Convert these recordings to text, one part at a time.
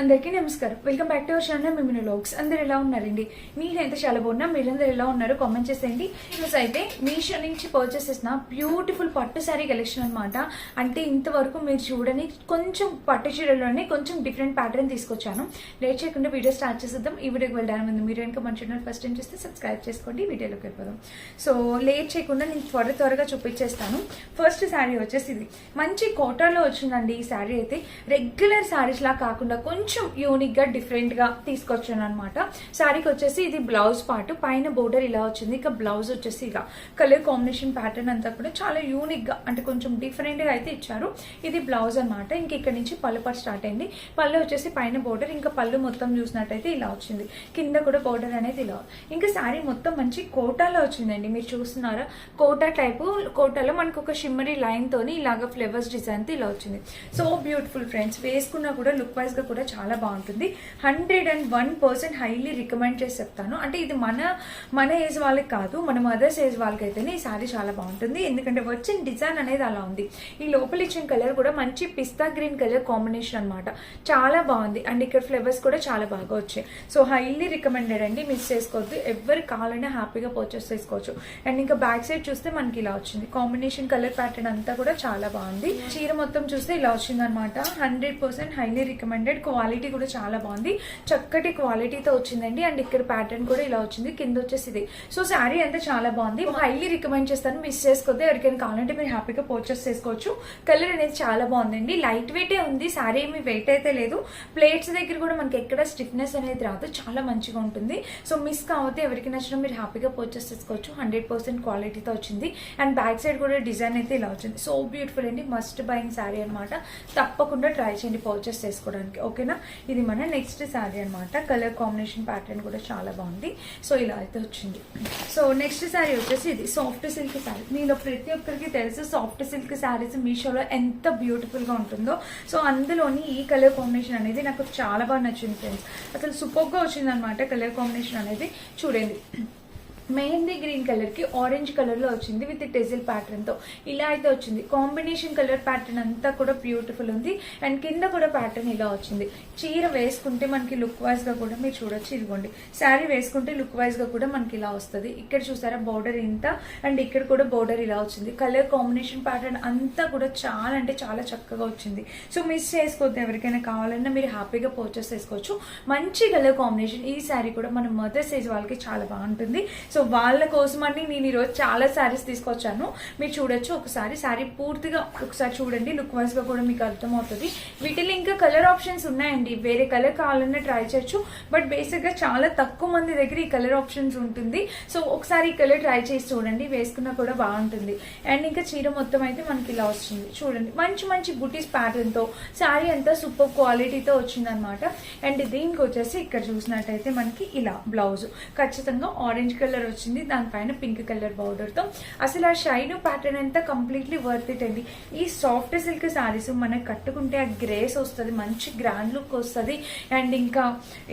అందరికీ నమస్కారం. Welcome back to our channel మిమిన లోక్స్ అందరు ఎలా ఉన్నారండి? నేనైతే చాలా బాగున్నా. మీరందరూ ఎలా ఉన్నారు కామెంట్ చేసేయండి. ఈరోజు అయితే మీషో నుంచి పర్చేస్ చేసిన బ్యూటిఫుల్ పట్టు శారీ కలెక్షన్ అన్నమాట. అంటే ఇంతవరకు మీరు చూడని కొంచెం పట్టు చీరలోనే కొంచెం డిఫరెంట్ ప్యాటర్న్ తీసుకొచ్చాను. లేట్ చేయకుండా వీడియో స్టార్ట్ చేసేద్దాం. ఈ వీడియోకి వెళ్ళడానికి ముందు మీరు ఇంకా మన ఛానల్ ఫస్ట్ టైం చేస్తే సబ్స్క్రైబ్ చేసుకోండి. వీడియోలోకి వెళ్ళిపోదాం. సో లేట్ చేయకుండా నేను త్వర త్వరగా చూపించేస్తాను. ఫస్ట్ శారీ వచ్చేసి ఇది. మంచి కోటాలో వచ్చిందండి ఈ శారీ అయితే. రెగ్యులర్ శారీస్ లా కాకుండా కొంచెం యూనిక్గా డిఫరెంట్గా తీసుకొచ్చాను అనమాట శారీకి వచ్చేసి ఇది బ్లౌజ్ పార్ట్ పైన బోర్డర్ ఇలా వచ్చింది. ఇక బ్లౌజ్ వచ్చేసి ఇలా కలర్ కాంబినేషన్ ప్యాటర్న్ అంతా కూడా చాలా యూనిక్గా అంటే కొంచెం డిఫరెంట్గా అయితే ఇచ్చారు. ఇది బ్లౌజ్ అనమాట ఇంక ఇక్కడ నుంచి పళ్ళు పాటు స్టార్ట్ అయింది. పళ్ళు వచ్చేసి పైన బోర్డర్ ఇంకా పళ్ళు మొత్తం చూసినట్టయితే ఇలా వచ్చింది. కింద కూడా బోర్డర్ అనేది ఇలా. ఇంకా శారీ మొత్తం మంచి కోటాలో వచ్చిందండి. మీరు చూస్తున్నారా? కోటా టైపు కోటాలో మనకు ఒక షిమ్మరీ లైన్ తోని ఇలాగ ఫ్లేవర్స్ డిజైన్తో ఇలా వచ్చింది. సో బ్యూటిఫుల్ ఫ్రెండ్స్ వేసుకున్నా కూడా లుక్ వైజ్గా కూడా చాలా బాగుంటుంది. Hundred and one percent highly recommend చేసి చెప్తాను. అంటే ఇది మన మన ఏజ్ వాళ్ళకి కాదు మన మదర్స్ ఏజ్ వాళ్ళకైతేనే ఈ శారీ చాలా బాగుంటుంది. ఎందుకంటే వచ్చిన డిజైన్ అనేది అలా ఉంది. ఈ లోపల ఇచ్చిన కలర్ కూడా మంచి పిస్తా గ్రీన్ కలర్ కాంబినేషన్ అన్నమాట. చాలా బాగుంది. అండ్ ఇక్కడ ఫ్లేవర్స్ కూడా చాలా బాగా వచ్చాయి. సో హైలీ రికమెండెడ్ అండి. మిస్ చేసుకోవద్దు. ఎవరు కావాలన్నా హ్యాపీగా పర్చేస్ చేసుకోవచ్చు. అండ్ ఇంకా బ్యాక్ సైడ్ చూస్తే మనకి ఇలా వచ్చింది. కాంబినేషన్ కలర్ ప్యాటర్న్ అంతా కూడా చాలా బాగుంది. చీర మొత్తం చూస్తే ఇలా వచ్చింది అనమాట hundred percent highly recommended quality quality కూడా చాలా బాగుంది. చక్కటి క్వాలిటీతో వచ్చిందండి. అండ్ ఇక్కడ ప్యాటర్న్ కూడా ఇలా వచ్చింది. కింద వచ్చేసి ఇది సో శారీ అంతా చాలా బాగుంది. హైలీ రికమెండ్ చేస్తాను. మిస్ చేసుకోవద్దు. ఎవరికైనా కావాలంటే మీరు హ్యాపీగా పర్చేస్ చేసుకోవచ్చు. కలర్ అనేది చాలా బాగుందండి. లైట్ వెయిటే ఉంది. శారీ ఏమి వెయిట్ అయితే లేదు. ప్లేట్స్ దగ్గర కూడా మనకి ఎక్కడ స్టిఫ్నెస్ అనేది రాదు. చాలా మంచిగా ఉంటుంది. సో మిస్ కావద్దు. ఎవరికి నచ్చినా మీరు హ్యాపీగా పర్చేస్ చేసుకోవచ్చు. హండ్రెడ్ పర్సెంట్ క్వాలిటీతో వచ్చింది. అండ్ బ్యాక్ సైడ్ కూడా డిజైన్ అయితే ఇలా వచ్చింది. సో బ్యూటిఫుల్ అండి. మస్ట్ బయింగ్ శారీ అనమాట తప్పకుండా ట్రై చేయండి పర్చేస్ చేసుకోవడానికి. ఓకేనా ఇది మన నెక్స్ట్ శారీ అనమాట కలర్ కాంబినేషన్ ప్యాటర్న్ కూడా చాలా బాగుంది. సో ఇలా అయితే వచ్చింది. సో నెక్స్ట్ శారీ వచ్చేసి ఇది. సాఫ్ట్ సిల్క్ శారీ మీలో ప్రతి ఒక్కరికి తెలుసు సాఫ్ట్ సిల్క్ శారీస్ మీషోలో ఎంత బ్యూటిఫుల్గా ఉంటుందో. సో అందులోని ఈ కలర్ కాంబినేషన్ అనేది నాకు చాలా బాగా నచ్చింది ఫ్రెండ్స్ అసలు సూపర్గా వచ్చింది అనమాట కలర్ కాంబినేషన్ అనేది. చూడండి. మెహందీ గ్రీన్ కలర్కి ఆరెంజ్ కలర్లో వచ్చింది విత్ టెజిల్ ప్యాటర్న్తో. ఇలా అయితే వచ్చింది. కాంబినేషన్ కలర్ ప్యాటర్న్ అంతా కూడా బ్యూటిఫుల్ ఉంది. అండ్ కింద కూడా ప్యాటర్న్ ఇలా వచ్చింది. చీర వేసుకుంటే మనకి లుక్ వైజ్గా కూడా మీరు చూడొచ్చు. ఇదిగోండి. శారీ వేసుకుంటే లుక్ వైజ్గా కూడా మనకి ఇలా వస్తుంది. ఇక్కడ చూసారా బోర్డర్ ఇంత. అండ్ ఇక్కడ కూడా బోర్డర్ ఇలా వచ్చింది. కలర్ కాంబినేషన్ ప్యాటర్న్ అంతా కూడా చాలా అంటే చాలా చక్కగా వచ్చింది. సో మిస్ చేసుకోవద్దు. ఎవరికైనా కావాలన్నా మీరు హ్యాపీగా పర్చేస్ చేసుకోవచ్చు. మంచి కలర్ కాంబినేషన్ ఈ శారీ కూడా మన మదర్ సైజ్ వాళ్ళకి చాలా బాగుంటుంది. సో సో వాళ్ళ కోసమని నేను ఈరోజు చాలా శారీస్ తీసుకొచ్చాను. మీరు చూడొచ్చు ఒకసారి శారీ పూర్తిగా ఒకసారి చూడండి లుక్ వైజ్గా కూడా మీకు అర్థమవుతుంది. వీటిలో ఇంకా కలర్ ఆప్షన్స్ ఉన్నాయండి. వేరే కలర్ కావాలన్నా ట్రై చేయొచ్చు. బట్ బేసిక్గా చాలా తక్కువ మంది దగ్గర ఈ కలర్ ఆప్షన్స్ ఉంటుంది. సో ఒకసారి ఈ కలర్ ట్రై చేసి చూడండి. వేసుకున్నా కూడా బాగుంటుంది. అండ్ ఇంకా చీర మొత్తం అయితే మనకి ఇలా వస్తుంది. చూడండి. మంచి మంచి బుటీస్ ప్యాటర్న్తో శారీ అంతా సూపర్ క్వాలిటీతో వచ్చింది అనమాట అండ్ దీనికి వచ్చేసి ఇక్కడ చూసినట్టయితే మనకి ఇలా బ్లౌజ్ ఖచ్చితంగా ఆరెంజ్ కలర్ వచ్చింది. దానిపైన పింక్ కలర్ బార్డర్తో. అసలు ఆ షైన్ ప్యాటర్న్ అంతా కంప్లీట్లీ వర్త్ ఇట్ అండి. ఈ సాఫ్ట్ సిల్క్ శారీస్ మనకి కట్టుకుంటే ఆ గ్రేస్ వస్తుంది మంచి గ్రాండ్ లుక్ వస్తుంది. అండ్ ఇంకా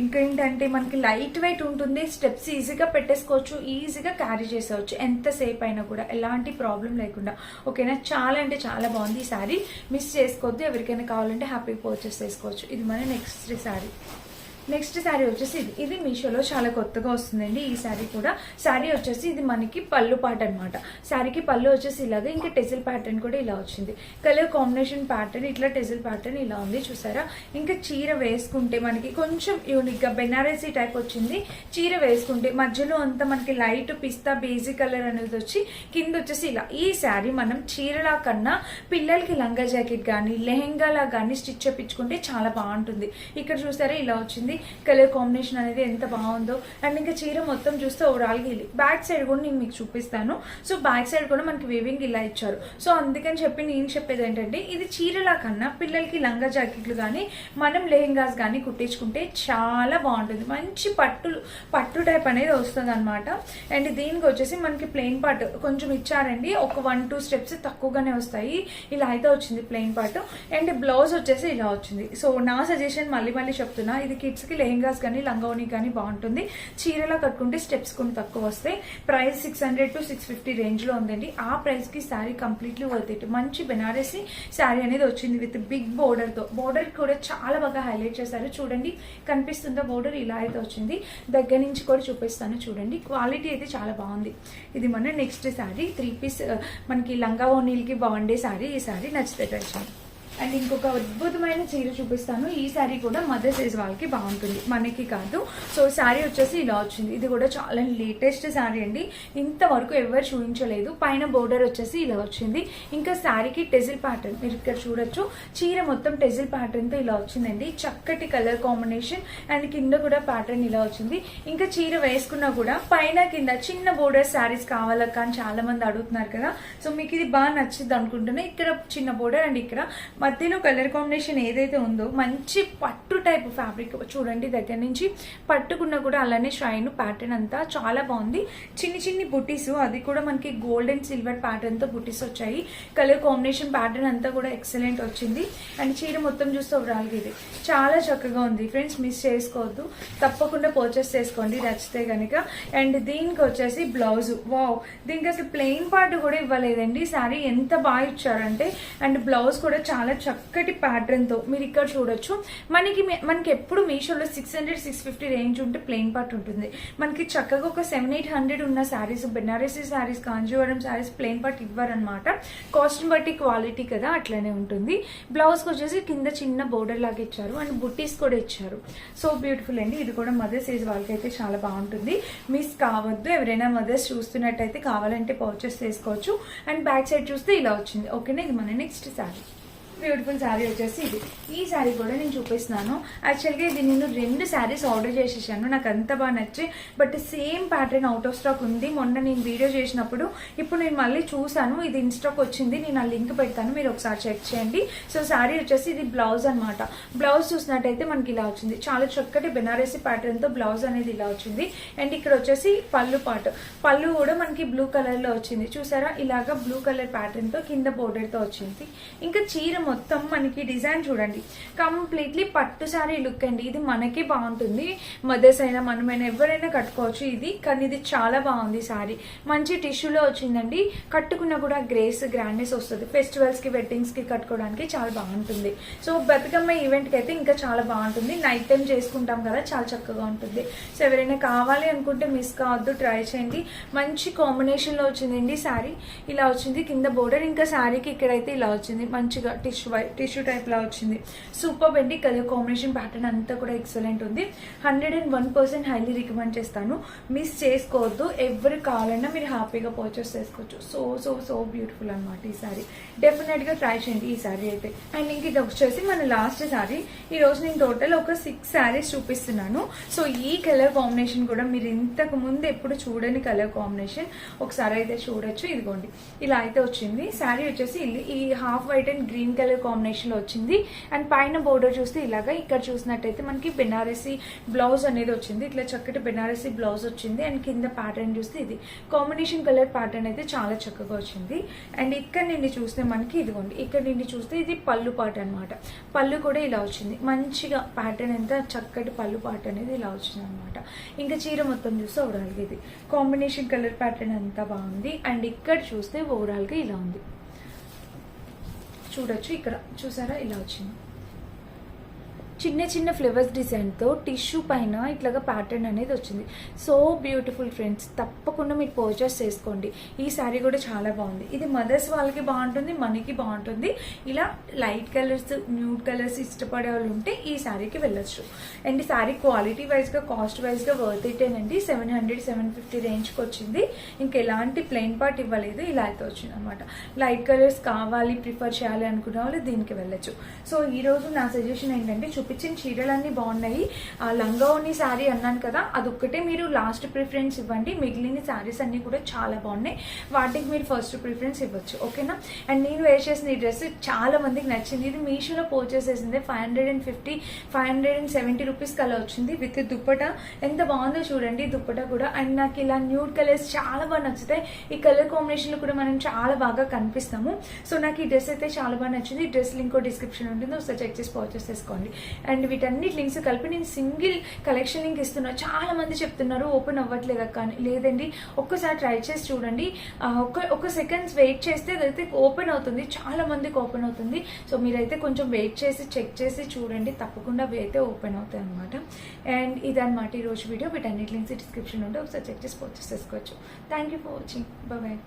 ఇంకేంటంటే మనకి లైట్ వెయిట్ ఉంటుంది. స్టెప్స్ ఈజీగా పెట్టేసుకోవచ్చు ఈజీగా క్యారీ చేసేవచ్చు. ఎంతసేపు అయినా కూడా ఎలాంటి ప్రాబ్లం లేకుండా. ఓకేనా చాలా అంటే చాలా బాగుంది ఈ శారీ మిస్ చేసుకోవద్దు. ఎవరికైనా కావాలంటే హ్యాపీగా పర్చేస్ చేసుకోవచ్చు. ఇది మన నెక్స్ట్ శారీ నెక్స్ట్ శారీ వచ్చేసి ఇది ఇది మీషోలో చాలా కొత్తగా వస్తుందండి. ఈ శారీ కూడా. శారీ వచ్చేసి ఇది మనకి పళ్ళు పాట అనమాట శారీకి పళ్ళు వచ్చేసి ఇలాగే ఇంకా టెజిల్ ప్యాటర్న్ కూడా ఇలా వచ్చింది. కలర్ కాంబినేషన్ ప్యాటర్న్ ఇట్లా టెజిల్ ప్యాటర్న్ ఇలా ఉంది చూసారా? ఇంకా చీర వేసుకుంటే మనకి కొంచెం యూనిక్గా బెనారసీ టైప్ వచ్చింది. చీర వేసుకుంటే మధ్యలో అంతా మనకి లైట్ పిస్తా బేజీ కలర్ అనేది వచ్చి కింద వచ్చేసి ఇలా. ఈ శారీ మనం చీరలా కన్నా పిల్లలకి లంగా జాకెట్ కానీ లెహెంగాలా కానీ స్టిచ్ చేపించుకుంటే చాలా బాగుంటుంది. ఇక్కడ చూసారా ఇలా వచ్చింది. కలర్ కాంబినేషన్ అనేది ఎంత బాగుందో. అండ్ ఇంకా చీర మొత్తం చూస్తే ఓవరాల్గా బ్యాక్ సైడ్ కూడా నేను మీకు చూపిస్తాను. సో బ్యాక్ సైడ్ కూడా మనకి వేవింగ్ ఇలా ఇచ్చారు. సో అందుకని చెప్పి నేను చెప్పేది ఏంటంటే ఇది చీరలా కన్నా పిల్లలకి లంగా జాకెట్లు కానీ మనం లెహెంగాస్ కానీ కుట్టించుకుంటే చాలా బాగుంటుంది. మంచి పట్టు పట్టు టైప్ అనేది వస్తుంది అనమాట అండ్ దీనికి వచ్చేసి మనకి ప్లెయిన్ పార్ట్ కొంచెం ఇచ్చారండి. ఒక వన్ టూ స్టెప్స్ తక్కువగానే వస్తాయి. ఇలా అయితే వచ్చింది ప్లెయిన్ పార్ట్ అండ్ బ్లౌజ్ వచ్చేసి ఇలా వచ్చింది. సో నా సజెషన్ మళ్ళీ మళ్ళీ చెప్తున్నా. ఇది కిడ్స్ కి లెహెంగాస్ కానీ లంగోని కానీ బాగుంటుంది. చీరలా కట్టుకుంటే స్టెప్స్ కొన్ని తక్కువ వస్తాయి. Price six hundred to six fifty రేంజ్లో ఉందండి. ఆ ప్రైస్కి శారీ కంప్లీట్లీ వర్త్ ఇట్ మంచి బెనారసి శారీ అనేది వచ్చింది విత్ బిగ్ బోర్డర్తో. బోర్డర్ కూడా చాలా బాగా హైలైట్ చేశారు. చూడండి కనిపిస్తుందా బోర్డర్ ఇలా అయితే వచ్చింది. దగ్గర నుంచి కూడా చూపిస్తాను. చూడండి క్వాలిటీ అయితే చాలా బాగుంది. ఇది మన నెక్స్ట్ శారీ. త్రీ పీస్ మనకి లంగా ఓనీలకి బాగుండే శారీ. ఈ శారీ నచ్చితే ట్రై చేయండి. అండ్ ఇంకొక అద్భుతమైన చీర చూపిస్తాను. ఈ శారీ కూడా మదర్ సైజ్ వాళ్ళకి బాగుంటుంది. మనకి కాదు. సో శారీ వచ్చేసి ఇలా వచ్చింది. ఇది కూడా చాలా లేటెస్ట్ శారీ అండి. ఇంతవరకు ఎవరు చూపించలేదు. పైన బోర్డర్ వచ్చేసి ఇలా వచ్చింది. ఇంకా శారీకి టెజిల్ ప్యాటర్న్ మీరు ఇక్కడ చూడొచ్చు. చీర మొత్తం టెజిల్ ప్యాటర్న్తో ఇలా వచ్చిందండి. చక్కటి కలర్ కాంబినేషన్ అండ్ కింద కూడా ప్యాటర్న్ ఇలా వచ్చింది. ఇంకా చీర వేసుకున్నా కూడా పైన కింద చిన్న బోర్డర్ శారీస్ కావాలక్క అని చాలా మంది అడుగుతున్నారు కదా. సో మీకు ఇది బాగా నచ్చింది అనుకుంటున్నా. ఇక్కడ చిన్న బోర్డర్ అండ్ ఇక్కడ మధ్యలో కలర్ కాంబినేషన్ ఏదైతే ఉందో మంచి పట్టు టైప్ ఫ్యాబ్రిక్ చూడండి దగ్గర నుంచి పట్టుకున్న కూడా అలానే షైన్ ప్యాటర్న్ అంతా చాలా బాగుంది. చిన్ని చిన్ని బుటీస్ అది కూడా మనకి గోల్డ్ అండ్ సిల్వర్ ప్యాటర్న్తో బుటీస్ వచ్చాయి. కలర్ కాంబినేషన్ ప్యాటర్న్ అంతా కూడా ఎక్సలెంట్ వచ్చింది. అండ్ చీర మొత్తం చూస్తే ఓవరాల్గా ఇది. చాలా చక్కగా ఉంది. ఫ్రెండ్స్ మిస్ చేసుకోవద్దు. తప్పకుండా పర్చేస్ చేసుకోండి. నచ్చితే కనుక అండ్ దీనికి వచ్చేసి బ్లౌజ్ వావ్ దీనికి అసలు ప్లెయిన్ పార్ట్ కూడా ఇవ్వలేదండి. శారీ ఎంత బాగా ఇచ్చారంటే అండ్ బ్లౌజ్ కూడా చాలా చక్కటి ప్యాటర్న్తో మీరు ఇక్కడ చూడొచ్చు. మనకి మే- మనకి ఎప్పుడు మీషోలో six hundred six fifty range ఉంటే ప్లెయిన్ పార్ట్ ఉంటుంది. మనకి చక్కగా ఒక సెవెన్ ఎయిట్ హండ్రెడ్ ఉన్న శారీస్ బెనారసీ శారీస్ కాంజీవరం శారీస్ ప్లెయిన్ పార్ట్ ఇవ్వరనమాట కాస్ట్ బట్టి క్వాలిటీ కదా అట్లనే ఉంటుంది. బ్లౌజ్కి వచ్చేసి కింద చిన్న బోర్డర్ లాగా ఇచ్చారు. అండ్ బుట్టీస్ కూడా ఇచ్చారు. సో బ్యూటిఫుల్ అండి. ఇది కూడా మదర్స్ సైజ్ వాళ్ళకైతే చాలా బాగుంటుంది. మిస్ కావద్దు. ఎవరైనా మదర్స్ చూస్తున్నట్టయితే కావాలంటే పర్చేస్ చేసుకోవచ్చు. అండ్ బ్యాక్ సైడ్ చూస్తే ఇలా వచ్చింది. ఓకేనా ఇది మన నెక్స్ట్ శారీ బ్యూటిఫుల్ శారీ వచ్చేసి ఇది. ఈ శారీ కూడా నేను చూపిస్తున్నాను. యాక్చువల్గా ఇది నేను రెండు శారీస్ ఆర్డర్ చేసేసాను. నాకు అంత బాగా నచ్చి but same pattern out of stock ఉంది. మొన్న నేను వీడియో చేసినప్పుడు ఇప్పుడు నేను మళ్ళీ చూసాను ఇది ఇన్స్టాక్ వచ్చింది. నేను ఆ లింక్ పెడతాను. మీరు ఒకసారి చెక్ చేయండి. సో శారీ వచ్చేసి ఇది బ్లౌజ్ అనమాట బ్లౌజ్ చూసినట్టయితే మనకి ఇలా వచ్చింది. చాలా చక్కటి బెనారసీ ప్యాటర్న్తో బ్లౌజ్ అనేది ఇలా వచ్చింది. అండ్ ఇక్కడ వచ్చేసి పళ్ళు పాటు పళ్ళు కూడా మనకి బ్లూ కలర్లో వచ్చింది. చూసారా? ఇలాగా బ్లూ కలర్ ప్యాటర్న్తో కింద బోర్డర్తో వచ్చింది. ఇంకా చీర మొత్తం మనకి డిజైన్ చూడండి. కంప్లీట్లీ పట్టు శారీ లుక్ అండి. ఇది మనకి బాగుంటుంది. మదర్స్ అయినా మనమైనా ఎవరైనా కట్టుకోవచ్చు ఇది. కానీ ఇది చాలా బాగుంది శారీ. మంచి టిష్యూలో వచ్చిందండి. కట్టుకున్నా కూడా గ్రేస్ గ్రాండ్నెస్ వస్తుంది. ఫెస్టివల్స్కి వెడ్డింగ్స్కి కట్టుకోవడానికి చాలా బాగుంటుంది. సో బతుకమ్మ ఈవెంట్కి అయితే ఇంకా చాలా బాగుంటుంది. నైట్ టైం చేసుకుంటాం కదా చాలా చక్కగా ఉంటుంది. సో ఎవరైనా కావాలి అనుకుంటే మిస్ కావద్దు ట్రై చేయండి. మంచి కాంబినేషన్లో వచ్చిందండి శారీ. ఇలా వచ్చింది. కింద బోర్డర్ ఇంకా శారీకి ఇక్కడైతే ఇలా వచ్చింది. మంచిగా టిష్యూ వైట్ టిష్యూ టైప్ లా వచ్చింది. సూపర్ అండి. కలర్ కాంబినేషన్ ప్యాటర్న్ అంతా కూడా ఎక్సలెంట్ ఉంది. Hundred and one percent highly recommend చేస్తాను. మిస్ చేసుకోవద్దు. ఎవరు కావాలన్నా మీరు హ్యాపీగా పర్చేస్ చేసుకోవచ్చు. సో సో సో బ్యూటిఫుల్ అనమాట ఈ సారీ డెఫినెట్గా ట్రై చేయండి ఈ సారీ అయితే. అండ్ ఇంక ఇది వచ్చేసి మన లాస్ట్ సారీ ఈ రోజు నేను టోటల్ ఒక సిక్స్ శారీస్ చూపిస్తున్నాను. సో ఈ కలర్ కాంబినేషన్ కూడా మీరు ఇంతకు ముందు ఎప్పుడు చూడని కలర్ కాంబినేషన్ ఒకసారి అయితే చూడొచ్చు. ఇదిగోండి. ఇలా అయితే వచ్చింది. శారీ వచ్చేసి ఈ half white and green colour కాంబినేషన్లో వచ్చింది. అండ్ పైన బోర్డర్ చూస్తే ఇలాగా ఇక్కడ చూసినట్టయితే మనకి బెనారసీ బ్లౌజ్ అనేది వచ్చింది. ఇట్లా చక్కటి బెనారసీ బ్లౌజ్ వచ్చింది. అండ్ కింద ప్యాటర్న్ చూస్తే ఇది. కాంబినేషన్ కలర్ ప్యాటర్న్ అయితే చాలా చక్కగా వచ్చింది. అండ్ ఇక్కడ నుండి చూస్తే మనకి ఇదిగోండి. ఇక్కడ నుండి చూస్తే ఇది పళ్ళు పాట అన్నమాట. పళ్ళు కూడా ఇలా వచ్చింది. మంచిగా ప్యాటర్న్ ఎంత చక్కటి పళ్ళు పాట అనేది ఇలా వచ్చింది అనమాట ఇంకా చీర మొత్తం చూస్తే ఓవరాల్గా ఇది. కాంబినేషన్ కలర్ ప్యాటర్న్ అంతా బాగుంది. అండ్ ఇక్కడ చూస్తే ఓవరాల్గా ఇలా ఉంది. చూడొచ్చు. ఇక్కడ చూసారా? ఇలా వచ్చింది. చిన్న చిన్న ఫ్లేవర్స్ డిజైన్తో టిష్యూ పైన ఇట్లాగా ప్యాటర్న్ అనేది వచ్చింది. సో బ్యూటిఫుల్ ఫ్రెండ్స్ తప్పకుండా మీరు పర్చేస్ చేసుకోండి. ఈ శారీ కూడా చాలా బాగుంది. ఇది మదర్స్ వాళ్ళకి బాగుంటుంది మనకి బాగుంటుంది. ఇలా లైట్ కలర్స్ న్యూడ్ కలర్స్ ఇష్టపడే వాళ్ళు ఉంటే ఈ శారీకి వెళ్ళొచ్చు. అండ్ శారీ క్వాలిటీ వైజ్గా కాస్ట్ వైజ్గా వర్త్ ఇటేనండి సెవెన్ హండ్రెడ్ సెవెన్ ఫిఫ్టీ రేంజ్కి వచ్చింది. ఇంకెలాంటి ప్లెయిన్ పార్ట్ ఇవ్వలేదు ఇలా అయితే వచ్చింది అనమాట లైట్ కలర్స్ కావాలి ప్రిఫర్ చేయాలి అనుకునే వాళ్ళు దీనికి వెళ్ళొచ్చు. సో ఈ రోజు నా సజెషన్ ఏంటంటే చూపించిన చీరలన్నీ బాగున్నాయి. ఆ లంగావోని శారీ అన్నాను కదా అదొక్కటే మీరు లాస్ట్ ప్రిఫరెన్స్ ఇవ్వండి. మిగిలిన శారీస్ అన్ని కూడా చాలా బాగున్నాయి. వాటికి మీరు ఫస్ట్ ప్రిఫరెన్స్ ఇవ్వచ్చు. ఓకేనా అండ్ నేను వేర్ చేసిన ఈ డ్రెస్ చాలా మందికి నచ్చింది. ఇది మీషోలో పర్చేస్ చేసింది. Five hundred and fifty five hundred and seventy rupees కలా వచ్చింది విత్ దుప్పట. ఎంత బాగుందో చూడండి దుప్పట కూడా. అండ్ నాకు ఇలా న్యూడ్ కలర్స్ చాలా బాగా నచ్చుతాయి. ఈ కలర్ కాంబినేషన్లో కూడా మనం చాలా బాగా కనిపిస్తాము. సో నాకు ఈ డ్రెస్ అయితే చాలా బాగా నచ్చింది. డ్రెస్ లింక్ డిస్క్రిప్షన్ ఉంటుంది. ఒకసారి చెక్ చేసి పర్చేస్ చేసుకోండి. అండ్ వీటన్నిటి లింక్స్ కలిపి నేను సింగిల్ కలెక్షన్ లింక్ ఇస్తున్నా. చాలా మంది చెప్తున్నారు ఓపెన్ అవ్వట్లేదు అక్క లేదండి. ఒక్కసారి ట్రై చేసి చూడండి. ఒక ఒక్క ఒక సెకండ్స్ వెయిట్ చేస్తే అదైతే ఓపెన్ అవుతుంది. చాలా మందికి ఓపెన్ అవుతుంది. సో మీరైతే కొంచెం వెయిట్ చేసి చెక్ చేసి చూడండి. తప్పకుండా అవి అయితే ఓపెన్ అవుతాయి అనమాట అండ్ ఇదనమాట ఈరోజు వీడియో. వీటన్నిటి లింక్స్ డిస్క్రిప్షన్ ఉంటే ఒకసారి చెక్ చేసి పర్చేస్ చేసుకోవచ్చు. Thank you for watching bye